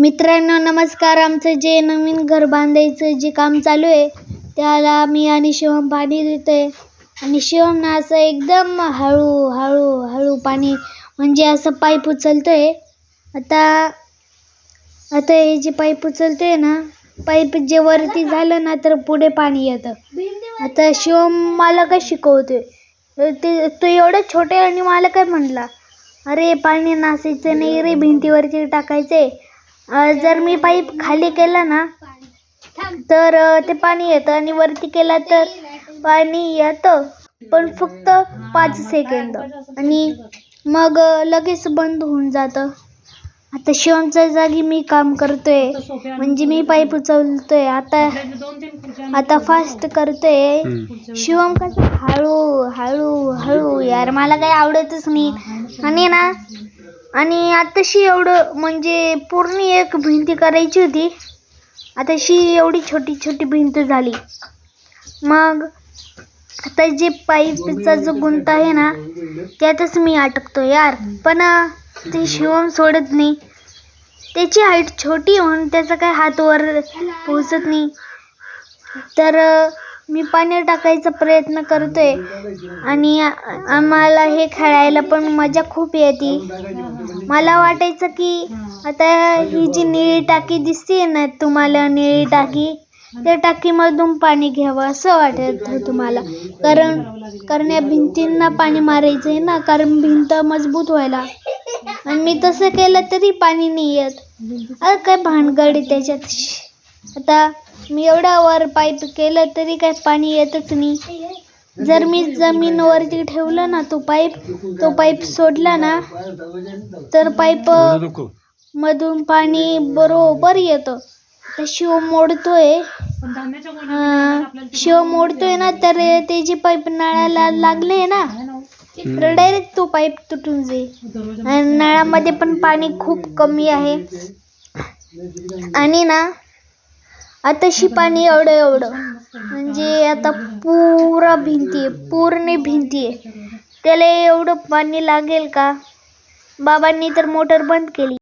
मित्रांनो नमस्कार. आमचं जे नवीन घर बांधायचं जे काम चालू आहे त्याला मी आणि शिवम पाणी देतो आहे आणि शिवम ना असं एकदम हळू हळू हळू पाणी म्हणजे असं पाईप उचलतोय. आता आता हे जे पाईप उचलतोय ना पाईप जे वरती झालं ना तर पुढे पाणी येतं. आता शिवम मला काय शिकवतोय? ते तो एवढं छोटे आणि मला काय म्हणला? अरे पाणी नासायचं नाही रे भिंतीवरती टाकायचं आहे जर मी पाईप खाली केला ना तर ते पाणी येतं आणि वरती केला तर पाणी येतं. पण फक्त पाच सेकंद. आणि मग लगेच बंद होऊन जातं. आता शिवमच्या जागी मी काम करतोय. म्हणजे मी पाईप उचलतोय. आता आता फास्ट करतोय. शिवम कसं हळू हळू हळू. यार मला काही आवडतच नाही. आणि ना आणि आताशी एवढं म्हणजे पूर्ण एक भिंती करायची होती. आताशी एवढी छोटी छोटी भिंत झाली. मग आता जे पाईपचा जो गुंत आहे ना त्यातच मी अटकतो यार. पण ते शिवम सोडत नाही. त्याची हाईट छोटी म्हणून त्याचा काय हात वर पोचत नाही. तर मी पाणी टाकायचा प्रयत्न करतोय. आणि आम्हाला हे खेळायला पण मजा खूप येते. मला वाटायचं की आता ही जी निळी टाकी दिसते ना तुम्हाला निळी टाकी त्या टाकीमधून पाणी घ्यावं असं वाटत तुम्हाला. कारण कारण या भिंतींना पाणी मारायचं आहे ना कारण भिंत मजबूत व्हायला. आणि मी तसं केलं तरी पाणी नाही येत. अरे काय भानगड आहे त्याच्यात. आता मी एवढा वर पाईप केलं तरी काय पाणी येतच नाही. जर मी जमीनवरती ठेवलं ना तो पाईप तो पाईप सोडला ना तर पाईप मधून पाणी बरोबर येतं. तर शिव मोडतोय. शिव मोडतोय ना तर ते जे पाईप नळाला लागले ना तर डायरेक्ट तो पाईप तुटून जाईल. आणि नळामध्ये पण पाणी खूप कमी आहे. आणि ना आताशी पाणी एवढं एवढं. म्हणजे आता पुरा भिंती आहे पूर्ण भिंती आहे. त्याला एवढं पाणी लागेल का? बाबांनी तर मोटर बंद केली.